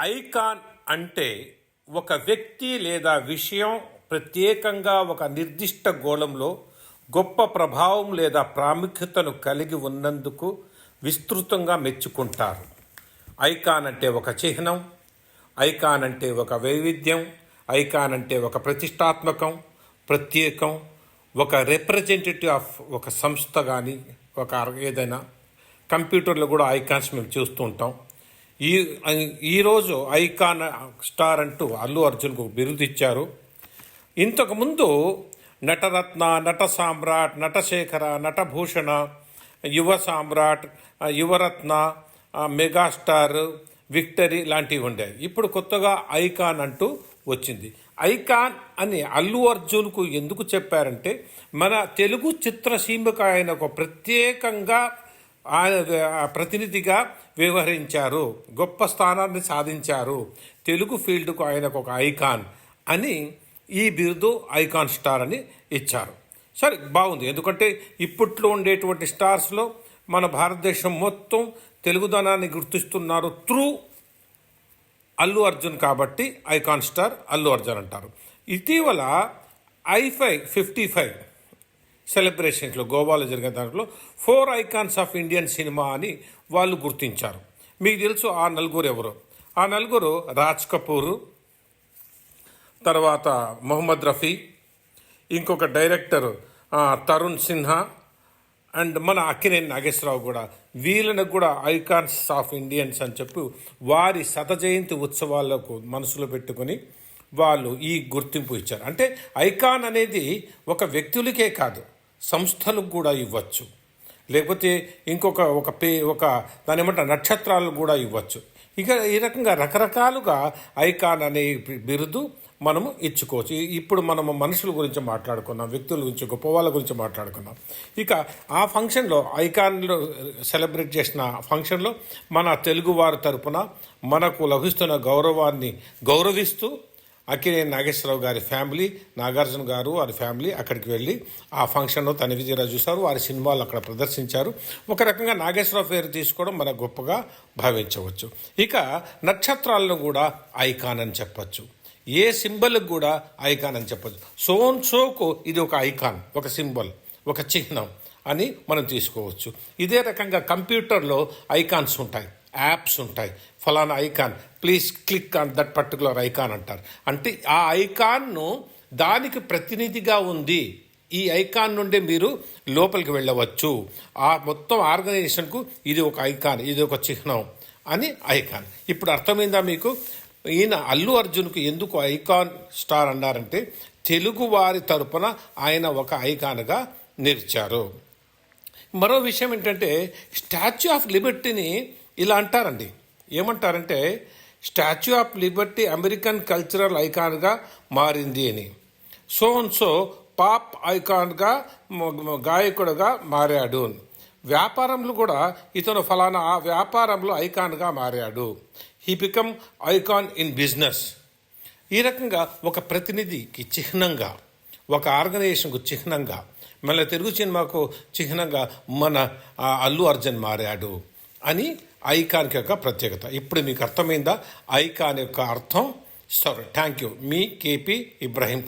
Icon అంటే ఒక వ్యక్తి లేదా విషయం ప్రత్యేకంగా ఒక నిర్దిష్ట గోళంలో గొప్ప ప్రభావం లేదా ప్రాముఖ్యతను కలిగి ఉన్నందుకు విస్తృతంగా మెచ్చుకుంటారు. ఐకాన్ అంటే ఒక చిహ్నం ఐకాన్ అంటే ఒక వైవిధ్యం ఐకాన్ అంటే ఒక ప్రతిష్టాత్మకం ప్రత్యేకం ఒక రిప్రజెంటేటివ్ ఆఫ్ ఒక సంస్థ కానీ ఒక ఏదైనా. కంప్యూటర్లో కూడా ఐకాన్స్ మేము చూస్తుంటాం ఈ ఈరోజు ఐకాన్ స్టార్ అంటూ అల్లు అర్జున్కు బిరుదు ఇచ్చారు. ఇంతకుముందు నటరత్న నట సామ్రాట్ నటశేఖర నటభూషణ యువ సామ్రాట్ యువరత్న మెగాస్టార్ విక్టరీ లాంటివి ఉండేవి. ఇప్పుడు కొత్తగా ఐకాన్ అంటూ వచ్చింది. ఐకాన్ అని అల్లు అర్జున్కు ఎందుకు చెప్పారంటే మన తెలుగు చిత్రసీమకు ఆయన ఒక ప్రత్యేకంగా ఆయన ప్రతినిధిగా వ్యవహరించారు. గొప్ప స్థానాన్ని సాధించారు. తెలుగు ఫీల్డ్కు ఆయనకు ఒక ఐకాన్ అని ఈ బిరుదు ఐకాన్ స్టార్ అని ఇచ్చారు. సరే బాగుంది. ఎందుకంటే ఇప్పట్లో ఉండేటువంటి స్టార్స్లో మన భారతదేశం మొత్తం తెలుగుదనాన్ని గుర్తిస్తున్నారు త్రూ అల్లు అర్జున్ కాబట్టి ఐకాన్ స్టార్ అల్లు అర్జున్ అంటారు. ఇటీవల ఐఫై ఫిఫ్టీ ఫైవ్ సెలబ్రేషన్స్లో గోవాలో జరిగిన దాంట్లో four icons of Indian cinema అని వాళ్ళు గుర్తించారు. మీకు తెలుసు ఆ నలుగురు ఎవరు? ఆ నలుగురు రాజ్ కపూర్ తర్వాత మొహమ్మద్ రఫీ ఇంకొక డైరెక్టర్ తరుణ్ సిన్హా అండ్ మన అక్కినేని నాగేశ్వరరావు కూడా. వీళ్ళని కూడా ఐకాన్స్ ఆఫ్ ఇండియన్స్ అని చెప్పి వారి శత జయంతి ఉత్సవాలకు మనసులో పెట్టుకొని వాళ్ళు ఈ గుర్తింపు ఇచ్చారు. అంటే ఐకాన్ అనేది ఒక వ్యక్తులకే కాదు. సంస్థలకు కూడా ఇవ్వచ్చు. లేకపోతే ఇంకొక ఒక పే ఒక దాని ఏమంటారు నక్షత్రాలు కూడా ఇవ్వచ్చు. ఇక ఈ రకంగా రకరకాలుగా ఐకాన్ అనే బిరుదు మనము ఇచ్చుకోవచ్చు. ఇప్పుడు మనము మనుషుల గురించి మాట్లాడుకున్నాం వ్యక్తుల గురించి గొప్ప వాళ్ళ గురించి మాట్లాడుకున్నాం. ఇక ఆ ఫంక్షన్లో ఐకాన్లో సెలబ్రేట్ చేసిన ఫంక్షన్లో మన తెలుగువారి తరపున మనకు లభిస్తున్న గౌరవాన్ని గౌరవిస్తూ అక్కినేని నాగేశ్వరరావు గారి ఫ్యామిలీ నాగార్జున గారు వారి ఫ్యామిలీ అక్కడికి వెళ్ళి ఆ ఫంక్షన్లో తన విజయరాజు చూశారు. వారి సినిమాలు అక్కడ ప్రదర్శించారు. ఒక రకంగా నాగేశ్వరరావు పేరు తీసుకోవడం మన గొప్పగా భావించవచ్చు. ఇక నక్షత్రాలను కూడా ఐకాన్ అని చెప్పచ్చు. ఏ సింబల్కి కూడా ఐకాన్ అని చెప్పచ్చు. సోన్ సోకు ఇది ఒక ఐకాన్ ఒక సింబల్ ఒక చిహ్నం అని మనం తీసుకోవచ్చు. ఇదే రకంగా కంప్యూటర్లో ఐకాన్స్ ఉంటాయి యాప్స్ ఉంటాయి. ఫలానా icon please click on that particular icon అంటారు. అంటే ఆ ఐకాన్ను దానికి ప్రతినిధిగా ఉంది. ఈ ఐకాన్ నుండి మీరు లోపలికి వెళ్ళవచ్చు. ఆ మొత్తం ఆర్గనైజేషన్కు ఇది ఒక ఐకాన్ ఇది ఒక చిహ్నం అని ఐకాన్. ఇప్పుడు అర్థమైందా మీకు? ఈయన అల్లు అర్జున్కు ఎందుకు ఐకాన్ స్టార్ అన్నారంటే తెలుగు వారి తరపున ఆయన ఒక ఐకాన్గా నిలిచారు. మరో విషయం ఏంటంటే స్టాచ్యూ ఆఫ్ లిబర్టీని ఇలా అంటారండి. ఏమంటారంటే statue of liberty American cultural ఐకాన్గా మారింది అని. సో సో పాప్ ఐకాన్గా గాయకుడుగా మారాడు. వ్యాపారంలో కూడా ఇతను ఫలానా ఆ వ్యాపారంలో ఐకాన్గా మారాడు. He become icon in business ఈ రకంగా ఒక ప్రతినిధికి చిహ్నంగా ఒక ఆర్గనైజేషన్కు చిహ్నంగా మళ్ళీ తెలుగు సినిమాకు చిహ్నంగా మన అల్లు అర్జున్ మారాడు. అని ఐకాన్ యొక్క ప్రత్యేకత. ఇప్పుడు మీకు అర్థమైందా? ఐకాన్ యొక్క అర్థం సరే థ్యాంక్ యూ మీ కేపీ ఇబ్రాహీం